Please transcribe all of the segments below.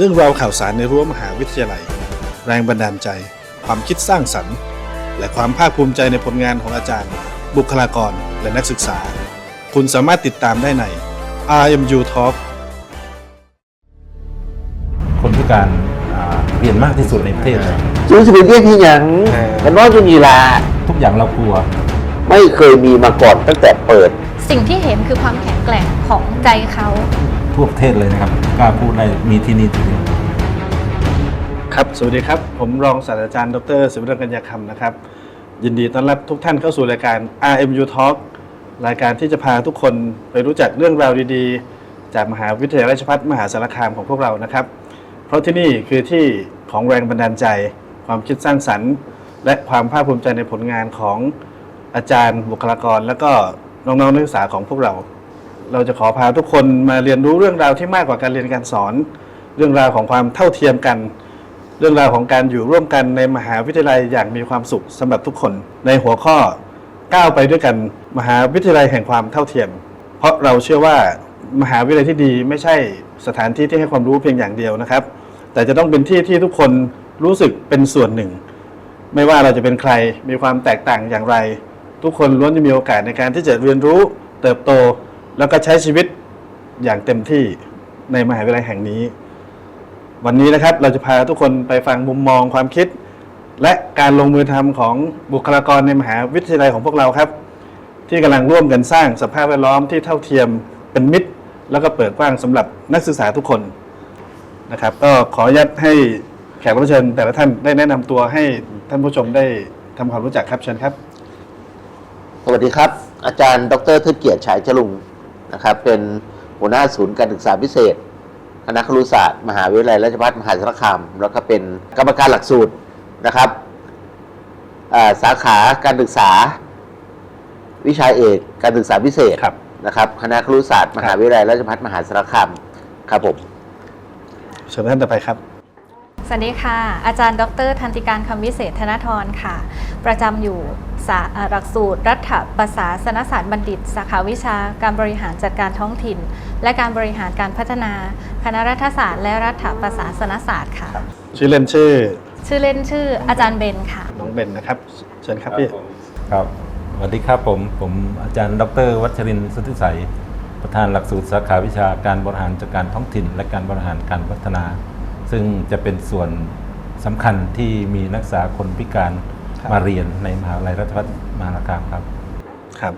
เรื่องราวข่าวสารในรั้วมหาวิทยาลัย แรงบันดาลใจ ความคิดสร้างสรรค์ และความภาคภูมิใจในผลงานของอาจารย์ บุคลากรและนักศึกษา คุณสามารถติดตามได้ใน RMU Talk คนพิการอ่าเรียนมากที่สุดในประเทศเลยจื้อสิเป็นเรียกที่หยังเออกันว่าจุนีลาทุกอย่างเรากลัว ไม่เคยมีมาก่อนตั้งแต่เปิด สิ่งที่เห็นคือความแข็งแกร่งของใจเขา ทั่วประเทศเลยนะครับ กล้าพูดได้มีที่นี่ที่เดียวครับ สวัสดีครับ ผมรองศาสตราจารย์ ดรศิวรักษ์กัญญาคำนะครับ ยินดีต้อนรับทุกท่านเข้าสู่รายการ RMU Talk รายการที่จะพาทุกคนไปรู้จักเรื่องราวดีๆ จากมหาวิทยาลัยราชภัฏมหาสารคามของพวกเรานะครับ เพราะที่นี่คือที่ของแรงบันดาลใจ ความคิดสร้างสรรค์ และความภาคภูมิใจในผลงานของอาจารย์บุคลากร และก็น้องๆนักศึกษาของพวกเรา เราจะขอพาทุกคนมาเรียนรู้เรื่องราวที่มากกว่าการเรียนการสอน เรื่องราวของความเท่าเทียมกัน เรื่องราวของการอยู่ร่วมกันในมหาวิทยาลัยอย่างมีความสุขสำหรับทุกคน ในหัวข้อก้าวไปด้วยกันมหาวิทยาลัยแห่งความเท่าเทียม เพราะเราเชื่อว่ามหาวิทยาลัยที่ดีไม่ใช่สถานที่ที่ให้ความรู้เพียงอย่างเดียวนะครับ แต่จะต้องเป็นที่ที่ทุกคนรู้สึกเป็นส่วนหนึ่ง ไม่ว่าเราจะเป็นใครมีความแตกต่างอย่างไร ทุกคนล้วนจะมีโอกาสในการที่จะเรียนรู้เติบโต แล้วก็ใช้ชีวิตอย่างเต็มที่ในมหาวิทยาลัยแห่งนี้ วันนี้นะครับเราจะพาทุกคนไปฟังมุมมองความคิด และการลงมือทำของบุคลากรในมหาวิทยาลัยของพวกเราครับ ที่กำลังร่วมกันสร้างสภาพแวดล้อมที่เท่าเทียมเป็นมิตร แล้วก็เปิดกว้างสำหรับนักศึกษาทุกคนนะครับ ก็ขออนุญาตให้แขกรับเชิญแต่ละท่านได้แนะนำตัวให้ท่านผู้ชมได้ทำความรู้จักครับเชิญครับ สวัสดีครับ อาจารย์ ดรเทิดเกียรติฉายจรุง นะครับ เป็นหัวหน้าศูนย์การศึกษาพิเศษ คณะครุศาสตร์ มหาวิทยาลัยราชภัฏมหาสารคาม แล้วก็เป็นกรรมการหลักสูตรนะครับอ่าสาขาการศึกษา วิชาเอกการศึกษาพิเศษครับนะครับ คณะครุศาสตร์ มหาวิทยาลัยราชภัฏมหาสารคามครับผมเชิญท่านต่อไปครับ สวัสดีค่ะ อาจารย์ ดรทันติการคำวิเศษธนทรค่ะ ประจำอยู่สาอ่าหลักสูตรรัฐประศาสนศาสตร์บัณฑิต สาขาวิชาการบริหารจัดการท้องถิ่น และการบริหารการพัฒนา คณะรัฐศาสตร์ และรัฐประศาสนศาสตร์ค่ะ ชื่อเล่นชื่อ ชื่อเล่นชื่ออาจารย์เบนค่ะ น้องเบนนะครับ เชิญครับพี่ครับสวัสดีครับผม ผมอาจารย์ ดร วัชรินทร์สุทธิใสยประธานหลักสูตรสาขาวิชาการบริหารจัดการท้องถิ่น และการบริหารการพัฒนา ซึ่งจะเป็นส่วนสำคัญที่มีนักศึกษาคนพิการครับมาเรียนในมหาวิทยาลัยราชภัฏมหาสารคามครับ ครับ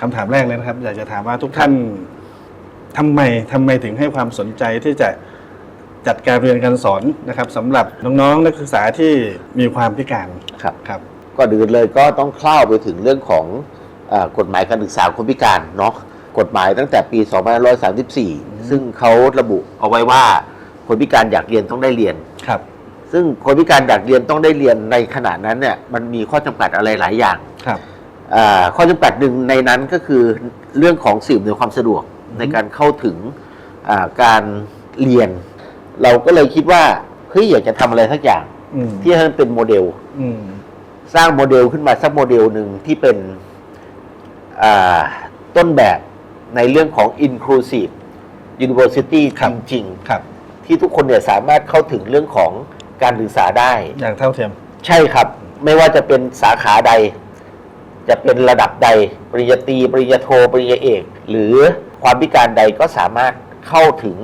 คำถามแรกเลยนะครับ อยากจะถามว่าทุกท่านทำไมทำไมถึงให้ความสนใจที่จะจัดการเรียนการสอนนะครับสำหรับน้องๆนักศึกษาที่มีความพิการครับ ครับ ก่อนอื่นเลยก็ต้องเคล้าไปถึงเรื่องของเออกฎหมายการศึกษาคนพิการเนาะกฎหมายตั้งแต่ปี 2534 ซึ่งเขาระบุเอาไว้ว่า คนพิการอยากเรียนต้องได้เรียน ครับ ซึ่งคนพิการอยากเรียนต้องได้เรียนในขณะนั้นเนี่ยมันมีข้อจำกัดอะไรหลายอย่างครับ อ่าข้อจำกัดหนึ่งในนั้นก็คือเรื่องของสิ่งอำนวยความสะดวกในการเข้าถึงอ่าการเรียน เราก็เลยคิดว่าเฮ้ยอยากจะทำอะไรสักอย่าง อืมที่ให้มันเป็นโมเดล อืม สร้างโมเดลขึ้นมาสักโมเดลหนึ่งที่เป็นอ่าต้นแบบในเรื่องของ inclusive university ครับ จริง ครับๆ ที่ทุกคนเนี่ยสามารถเข้าถึงเรื่องของการศึกษาได้ อย่างเท่าเทียม ใช่ครับ ไม่ว่าจะเป็นสาขาใด จะเป็นระดับใด ปริญญาตรี ปริญญาโท ปริญญาเอก หรือความพิการใดก็สามารถเข้าถึง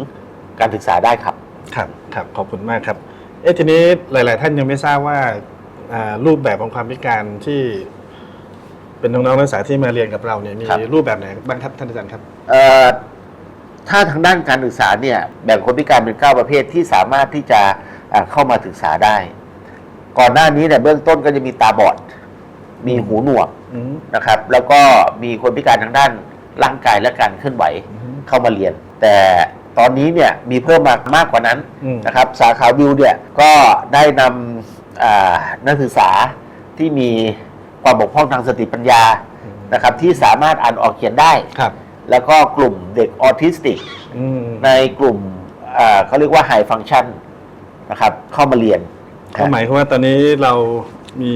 การศึกษาได้ครับ ครับ ครับ ขอบคุณมากครับ เอ๊ะทีนี้หลาย ๆ ท่านยังไม่ทราบว่าอ่ารูปแบบของความพิการที่เป็นน้องๆนักศึกษาที่มาเรียนกับเราเนี่ยมีครับ รูปแบบไหนบ้างครับท่านอาจารย์ครับ เอ่อ ถ้าทางด้านการศึกษาเนี่ยแบ่งคนพิการเป็น 9 ประเภทที่สามารถที่จะอ่าเข้ามาศึกษาได้ ก่อนหน้านี้เนี่ยเบื้องต้นก็จะมีตาบอด มีหูหนวกอืมนะครับ แล้วก็มีคนพิการทางด้านร่างกายและการเคลื่อนไหวอืมเข้ามาเรียน แต่ตอนนี้เนี่ยมีเพิ่มมามากกว่านั้นอืมนะครับ สาขาวิวเนี่ยก็ได้นำอ่านักศึกษาที่มีความบกพร่องทางสติปัญญานะครับ ที่สามารถอ่านออกเขียนได้ครับ แล้วก็กลุ่มเด็กออทิสติก อืมในกลุ่มอ่าเขาเรียกว่าไฮฟัง c t ชันนะครับเข้ามาเรียนก็หมายความว่าตอนนี้เรามี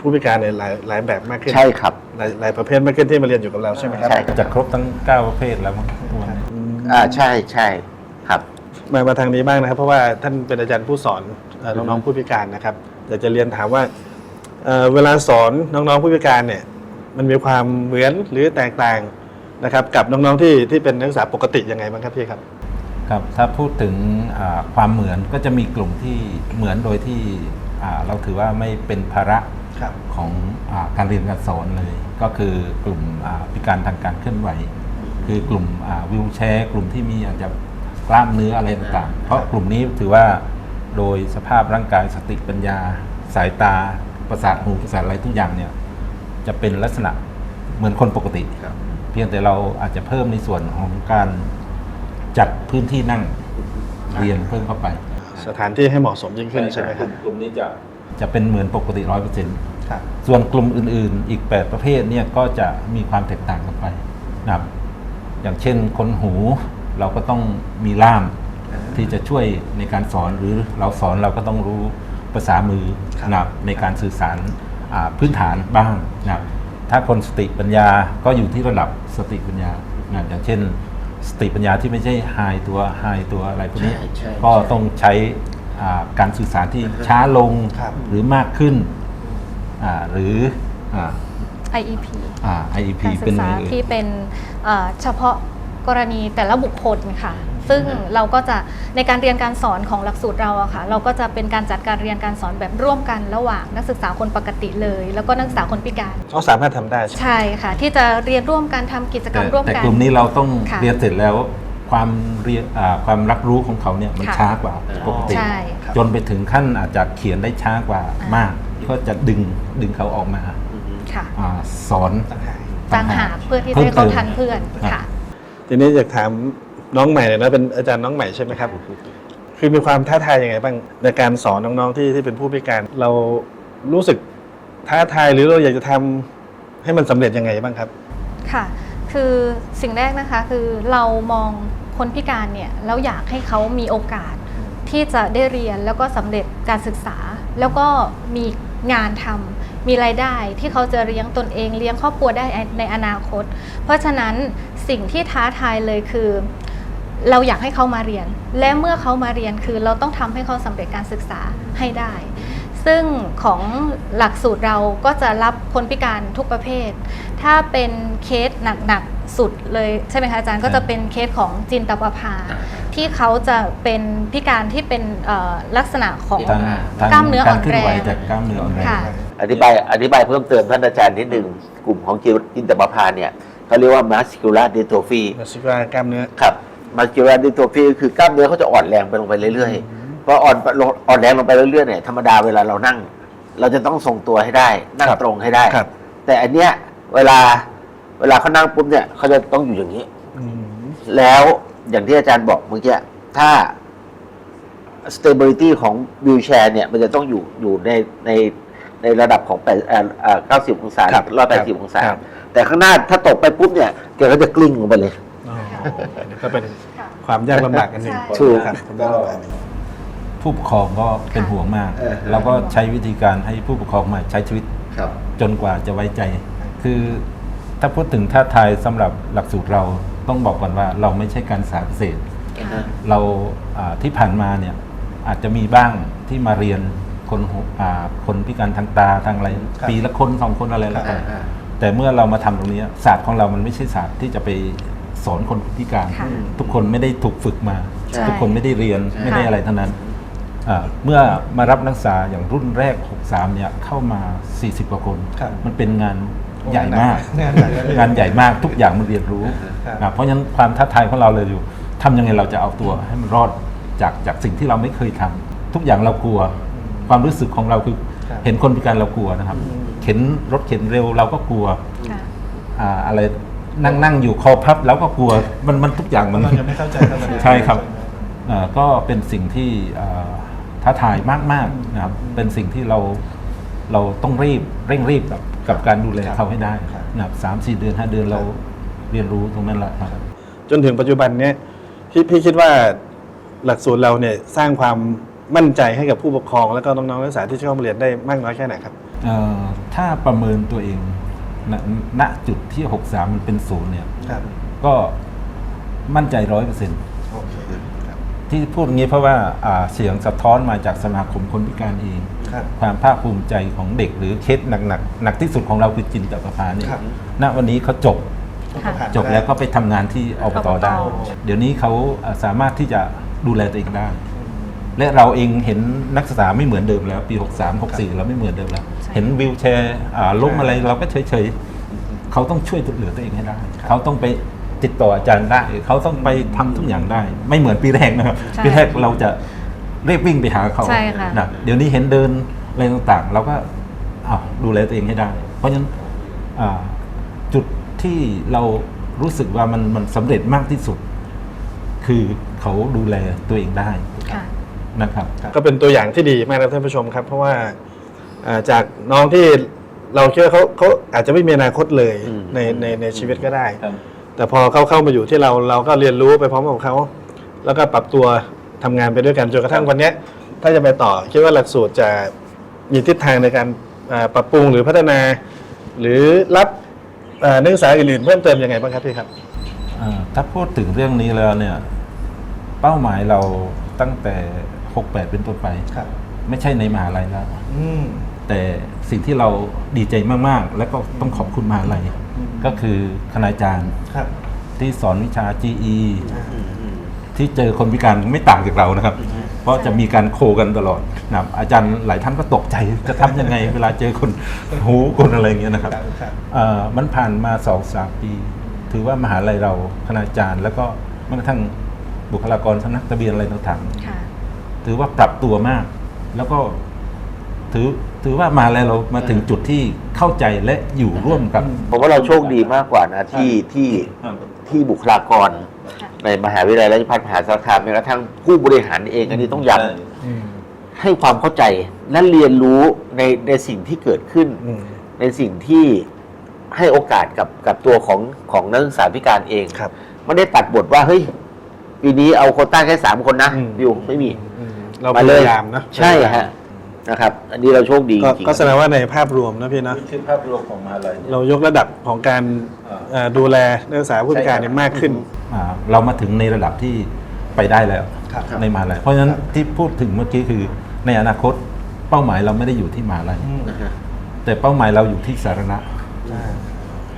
ผู้พิการในหลายหลายแบบมากขึ้นใช่ครับ หลายหลายประเภทมากขึ้นที่มาเรียนอยู่กับเราใช่ไหมครับ ใช่ จะครบทั้ง 9 ประเภทแล้วมั้งทุกวันนี้อืมอ่าใช่ใช่ครับ มามาทางนี้บ้างนะครับ เพราะว่าท่านเป็นอาจารย์ผู้สอนเอ่อน้องๆผู้พิการนะครับอยากจะเรียนถามว่าเอ่อเวลาสอนน้องๆผู้พิการเนี่ย มันมีความเหมือนหรือแตกต่าง นะครับกับน้องๆที่ที่เป็นนักศึกษาปกติยังไงบ้างครับพี่ครับ ครับถ้าพูดถึงอ่าความเหมือนก็จะมีกลุ่มที่เหมือนโดยที่อ่าเราถือว่าไม่เป็นภาระครับ ของอาการเรียนการสอนเลย ก็คือกลุ่มอ่าพิการทางการเคลื่อนไหว คือกลุ่มวิวแชร์ กลุ่มที่มีอาจจะกล้ามเนื้ออะไรต่างๆ เพราะกลุ่มนี้ถือว่าโดยสภาพร่างกายสติปัญญา สายตาประสาทหูประสาทอะไรทุกอย่างเนี่ยจะเป็นลักษณะเหมือนคนปกติเพียงแต่เราอาจจะเพิ่มในส่วนของการจัดพื้นที่นั่งเรียนเพิ่มเข้าไปสถานที่ให้เหมาะสมยิ่งขึ้นใช่ไหมครับกลุ่มนี้จะจะเป็นเหมือนปกติร้อยเปอร์เซ็นต์ครับส่วนกลุ่มอื่น ๆ อีก 8 ประเภทเนี่ยก็จะมีความแตกต่างกันไปนะครับ อย่างเช่นคนหูเราก็ต้องมีล่ามที่จะช่วยในการสอนหรือเราสอนเราก็ต้องรู้ภาษามือครับนะครับในการสื่อสารอ่าพื้นฐานบ้างนะครับ ถ้าคนสติปัญญาก็อยู่ที่ระดับสติปัญญานะอย่างเช่น สติปัญญาที่ไม่ใช่ไฮตัวไฮตัวอะไรพวกนี้ ใช่ใช่ก็ต้องใช้อ่าการสื่อสารที่ช้าลงครับ หรือมากขึ้นอ่าหรืออ่า IEP อ่า IEP การศึเป็นกไงษาเอ่ยที่เป็นเอ่อเฉพาะกรณีแต่ละบุคคลค่ะ ซึ่งเราก็จะในการเรียนการสอนของหลักสูตรเราอะค่ะ เราก็จะเป็นการจัดการเรียนการสอนแบบร่วมกันระหว่างนักศึกษาคนปกติเลย แล้วก็นักศึกษาคนพิการ เขาสามารถทำได้ใช่ไหมใช่ค่ะ ที่จะเรียนร่วมกันทำกิจกรรมแต่ร่วมแต่กัน กลุ่มนี้เราต้องค่ะ เรียนเสร็จแล้ว ความเรียนอ่าความรับรู้ของเขาเนี่ยมันค่ะช้ากว่าปกติ ใช่ครับจนไปถึงขั้นอาจจะเขียนได้ช้ากว่าอ่ามมาก ก็จะดึงดึงเขาออกมาค่ะอาสอนต่างหากต่างหากเพื่อที่จะให้เขาทันเพื่อนค่ะ ทีนี้อยากถาม น้องใหม่เลยนะเป็นอาจารย์น้องใหม่ใช่ไหมครับ คือมีความท้าทายยังไงบ้างในการสอนน้องๆที่ที่เป็นผู้พิการ เรารู้สึกท้าทายหรือเราอยากจะทำให้มันสำเร็จยังไงบ้างครับ ค่ะ คือสิ่งแรกนะคะคือเรามองคนพิการเนี่ยแล้วอยากให้เขามีโอกาสที่จะได้เรียนแล้วก็สำเร็จการศึกษา แล้วก็มีงานทำมีรายได้ที่เขาจะเลี้ยงตนเองเลี้ยงครอบครัวได้ในอนาคต เพราะฉะนั้นสิ่งที่ท้าทายเลยคือ เราอยากให้เขามาเรียน และเมื่อเขามาเรียนคือเราต้องทำให้เขาสำเร็จการศึกษาให้ได้ ซึ่งของหลักสูตรเราก็จะรับคนพิการทุกประเภท ถ้าเป็นเคสหนักๆสุดเลยใช่ไหมคะอาจารย์ก็จะเป็นเคสของจินตประภา ที่เขาจะเป็นพิการที่เป็นเอ่อลักษณะของทางทางกล้ามเนื้ออ่อนการเคลื่อนไหวแรงจากกล้ามเนื้ออ่อนแรงค่ะอธิบายอธิบายเพิ่มเติมท่านอาจารย์นิดหนึ่งกลุ่มของจินตประพาเนี่ยเขาเรียกว่า muscular dystrophy มาซิกว่ากล้ามเนื้อครับ muscular dystrophy คือกล้ามเนื้อเขาจะอ่อนแรงไปลงไปเรื่อยๆพออ่อนอ่อนแรงลงไปเรื่อยๆเนี่ยธรรมดาเวลาเรานั่ง เราจะต้องทรงตัวให้ได้ นั่งครับตรงให้ได้ครับ แต่อันเนี้ยเวลาเวลาเขานั่งปุ๊บเนี่ยเขาจะต้องอยู่อย่างนี้อืมแล้วอย่างที่อาจารย์บอกเมื่อกี้ถ้า stability ของ wheelchair เนี่ย มันจะต้องอยู่อยู่ในในในระดับของแปดเอ่อเอ่อ90 องศาครับร้อยแปดสิบองศาครับแต่ข้างหน้าถ้าตกไปปุ๊บเนี่ยแกก็จะกลิ้งลงไปเลยอ๋อ ก็เป็นความยากลำบากกันหนึ่งใช่ถูก ครับความยากลำบากหนึ่งผู้ปกครองก็เป็นห่วงมาก เออ เราก็ใช้วิธีการให้ผู้ปกครองมาใช้ชีวิตครับ จนกว่าจะไว้ใจ คือถ้าพูดถึงท่าทายสำหรับหลักสูตรเราต้องบอกก่อนว่าเราไม่ใช่การสาพิเศษ ค่ะ เราอ่าที่ผ่านมาเนี่ยอาจจะมีบ้างที่มาเรียนคนหูอ่าคนพิการทางตาทางอะไรครับ ปีละคนสองคนอะไรแล้วครักันบแต่เมื่อเรามาทำตรงนี้ศาสตร์ของเรามันไม่ใช่ศาสตร์ที่จะไป สอนคนพิการ ค่ะทุกคนไม่ได้ถูกฝึกมา ใช่ทุกคนไม่ได้เรียนใช่ ไม่ได้อะไรทั้งนั้นอ่าเมื่อมารับนักศึกษาอย่างรุ่นแรก 63 เนี่ยเข้ามา 40 กว่าคน ครับ มันเป็นงานใหญ่มาก งานหนักเลย งานใหญ่มากทุกอย่างมันเรียนรู้ครับ นะเพราะฉะนั้นความท้าทายของเราเลยอยู่ทำยังไงเราจะเอาตัวให้มันรอดจากจากสิ่งที่เราไม่เคยทำทุกอย่างเรากลัว ความรู้สึกของเราคือครับเห็นคนพิการเรากลัวนะครับเข็นรถเข็นเร็วเราก็กลัวค่ะ อ่าอะไร นั่งนั่งอยู่คอพับเราก็กลัวมันมันทุกอย่างมันเรายังไม่เข้าใจเท่านั้นใช่ครับเอ่อก็เป็นสิ่งที่เอ่อท้าทายมากๆนะครับเป็นสิ่งที่เราเราต้องรีบเร่งรีบกับกับการดูแลเขาให้ได้ครับนะครับสามสี่เดือนห้าเดือนเราเรียนรู้ตรงนั้นแหละครับ จนถึงปัจจุบันเนี้ยพี่พี่คิดว่าหลักสูตรเราเนี่ยสร้างความมั่นใจให้กับผู้ปกครอง แล้วก็น้องๆนักศึกษาที่จะเข้ามาเรียนได้มากน้อยแค่ไหนครับ เอ่อถ้าประเมินตัวเอง ณณจุดที่ 63 มันเป็นศูนย์เนี่ย ครับก็มั่นใจร้อยเปอร์เซ็นต์โอเคครับที่พูดอย่างนี้เพราะว่าอ่าเสียงสะท้อนมาจากสมาคมคนพิการเอง ครับ ความภาคภูมิใจของเด็กหรือเคสหนักๆหนักที่สุดของเราคือจินตประภาเนี่ยครับ ณวันนี้เขาจบ ค่ะ ผ่านจบแล้วก็ไปทำงานที่อบตอบตได้เดี๋ยวนี้เขาอ่าสามารถที่จะดูแลตัวเองได้ และเราเองเห็นนักศึกษาไม่เหมือนเดิมแล้ว ปี 63 64 เราไม่เหมือนเดิมแล้ว เห็นวิวแชร์อ่าล้มอะไรเราก็เฉยๆ เขาต้องช่วยเหลือตัวเองให้ได้ เขาต้องไปติดต่ออาจารย์ได้ เขาต้องไปทำทุกอย่างได้ ไม่เหมือนปีแรกนะครับใช่ปีแรกเราจะรีบวิ่งไปหาเขาใช่ค่ะนะเดี๋ยวนี้เห็นเดินอะไรต่างๆ เราก็อ้าวดูแลตัวเองให้ได้ เพราะฉะนั้นอ่าจุดที่เรารู้สึกว่ามันมันสำเร็จมากที่สุด คือเขาดูแลตัวเองได้ค่ะ นะครับ ก็เป็นตัวอย่างที่ดีมากนะท่านผู้ชมครับ เพราะว่าอ่าจากน้องที่เราเชื่อเขาเขาอาจจะไม่มีอนาคตเลยอืม ในในในชีวิตก็ได้แต่พอเขาเข้ามาอยู่ที่เราเราก็เรียนรู้ไปพร้อมกับเขา แล้วก็ปรับตัวทำงานไปด้วยกันจนกระทั่งวันเนี้ยถ้าจะไปต่อคิดว่าหลักสูตรจะมีทิศทางในการอ่าปรับปรุงหรือพัฒนา หรือรับอ่านักศึกษาอื่นๆเพิ่มเติมยังไงบ้างครับพี่ครับ อ่าถ้าพูดถึงเรื่องนี้แล้วเนี่ย เป้าหมายเราตั้งแต่ 68 เป็นต้นไป ครับ ไม่ใช่ในมหาลัยแล้ว อืม แต่สิ่งที่เราดีใจมากๆ และก็ต้องขอบคุณมหาลัยก็คือคณาจารย์ครับ ที่สอนวิชา GE ที่เจอคนพิการไม่ต่างจากเรานะครับ เพราะจะมีการโคกันตลอดนะครับอาจารย์หลายท่านก็ตกใจจะทำยังไง เวลาเจอคนหูคนอะไรอย่างเงี้ยนะครับครับครับ เอ่อมันผ่านมาสองสามปี ถือว่ามหาลัยเราคณาจารย์ แล้วก็แม้กระทั่งบุคลากรสำนักทะเบียนอะไรต่างค่ะๆ ถือว่าปรับตัวมาก แล้วก็ถือถือว่ามหาลัยเรามาถึงจุดที่เข้าใจและอยู่ร่วมกับ ผมว่าเราโชคดีมากกว่านะที่ที่ที่บุคลากรค่ะในมหาวิทยาลัยราชภัฏมหาสารคามแม้กระทั่งผู้บริหารเองอันนี้ต้องย้อืมำให้ความเข้าใจและเรียนรู้ในในสิ่งที่เกิดขึ้นอืมในสิ่งที่ให้โอกาสกับกับตัวของของนักศึกษาพิการเองครับไม่ได้ตัดบทว่าเฮ้ยปีนี้เอาโควต้าแค่สามคนนะอืมอยู่ไม่มีอืม เรามาพเลยยายามนะใช่ฮะนะครับ อันนี้เราโชคดีก็จริงๆก็แสดงว่าในภาพรวมนะพี่นะคือภาพรวมของมหาลัยเรายกระดับของการอ่าเอ่อดูแลนักศึกษาผู้พิการเนี่ยมากขึ้น อ่าเรามาถึงในระดับที่ไปได้แล้วครับในมหาลัยเพราะฉะนั้นที่พูดถึงเมื่อกี้คือในอนาคตเป้าหมายเราไม่ได้อยู่ที่มหาลัยนะฮะ แต่เป้าหมายเราอยู่ที่สาธารณะอ่า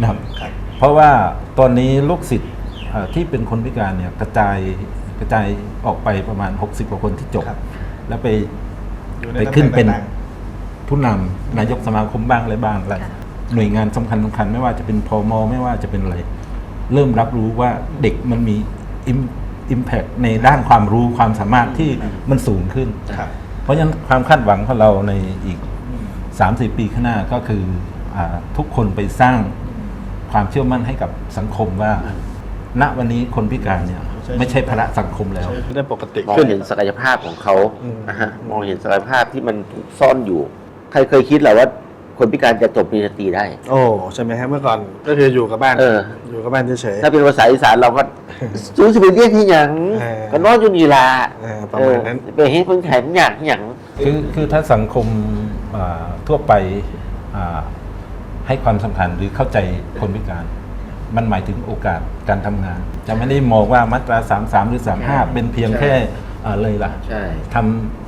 นะครับครับ เพราะว่าตอนนี้ลูกศิษย์เอ่อที่เป็นคนพิการเนี่ยกระจาย กระจายออกไปประมาณ 60กว่าคนที่จบ ครับแล้วไปอยู่ไปขึ้นเป็นตำแหงต่าง ผู้นำนายกสมาคมบ้างอะไรบ้างอะไรค่ะ หน่วยงานสำคัญสำคัญไม่ว่าจะเป็นพมไม่ว่าจะเป็นอะไร เริ่มรับรู้ว่าเด็กมันมีอิมแพคในด้านความรู้ความสามารถที่มันสูงขึ้น ๆครับ เพราะฉะนั้นความคาดหวังของเราในอีก 3-4 ปีข้างหน้าก็คืออาทุกคนไปสร้างความเชื่อมั่นให้กับสังคมว่า ณวันนี้คนพิการเนี่ยใช่ ไม่ใช่ภาระสังคมแล้ว ได้ปกติมองขึ้น เห็นศักยภาพของเขาอืม นะฮะมองเห็นศักยภาพที่มันถูกซ่อนอยู่ ใครเคยคิดเหรอว่า คนพิการจะจบปริญญาตรีได้ โอ้ใช่ไหมครับเมื่อก่อนก็คืออยู่กับบ้านเอออ ยู่กับบ้านเฉย ถ้าเป็นภาษาอีสานเราก็ซูสิเป็นเรียกที่หยังเออก็นอนอยู่นี่ลาเออประมาณนั้น เออไปให้คนแถมหยังหยัง คือคือถ้าสังคมอ่าทั่วไปอ่าให้ความสำคัญหรือเข้าใจคนพิการ มันหมายถึงโอกาสการทำงาน จะไม่ได้มองว่ามาตรา 33 หรือ 35 เป็นเพียงแค่อ่าเลยล่ะใช่ท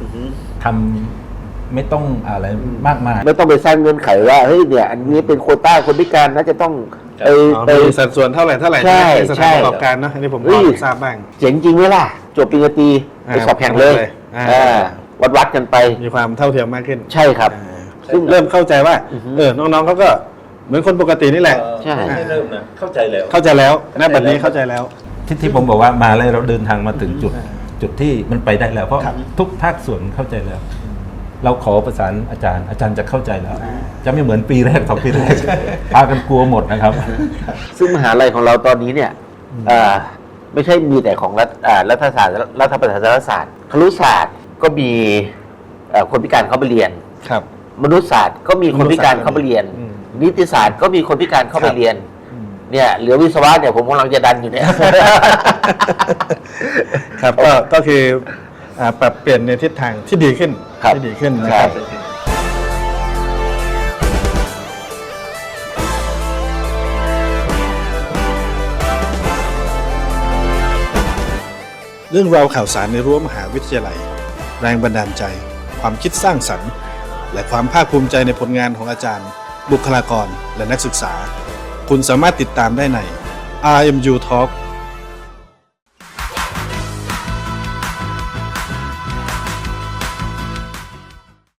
ำทำไม่ต้องอะไรมากมาย ไม่ต้องไปสร้างเงื่อนไขว่าเฮ้ยเนี่ย อันนี้เป็นโควต้าคนพิการน่าจะต้องไปๆอ๋อไป มีสัดส่วนเท่าไหร่เท่าไหร่ใช่ในสใช่ถานประกอบการเนอะอันนี้ผมพเฮ้อย ทราบบ้าง เจ๋งจริงไหมล่ะ จบปริญญาตรีอ่าไปสอบแข่งเลยอ่า อ่าวัดวัดๆกันไป มีความเท่าเทียมมากขึ้นใช่ครับ อ่าซึ่งเริ่มเข้าใจว่า อือฮึ เออ น้องๆเขาก็ เหมือนคนปกตินี่แหละ ใช่ ไม่เริ่มนะ เข้าใจแล้ว เข้าใจแล้วณบัดนี้เข้าใจแล้ว ที่ที่ผมบอกว่ามาแล้วเราเดินทางมาถึงจุด จุดที่มันไปได้แล้ว เพราะครับทุกภาคส่วนเข้าใจแล้ว เราขอประสานอาจารย์อาจารย์จะเข้าใจแล้ว จะไม่เหมือนปีแรกสองปีแรก พากันกลัวหมดนะครับ ซึ่งมหาลัยของเราตอนนี้เนี่ยอ่าไม่ใช่มีแต่ของรัฐอ่ารัฐศาสตร์รัฐประศาสนศาสตร์ครุศาสตร์ก็มีเอ่อคนพิการเข้าไปเรียน ครับ มนุษยศาสตร์ก็มีคนพิการเข้าไปเรียนอืม นิติศาสตร์ก็มีคนพิการเข้าไปเรียนเนี่ยเหลือวิศวะเนี่ยผมกำลังจะดันอยู่เนี่ย ครับก็ก็คือปรับเปลี่ยนในทิศทางที่ดีขึ้นที่ดีขึ้นนะครับ เรื่องราวข่าวสารในรั้วมหาวิทยาลัย แรงบันดาลใจ ความคิดสร้างสรรค์ และความภาคภูมิใจในผลงานของอาจารย์ บุคลากร และนักศึกษา คุณสามารถติดตามได้ใน RMU Talk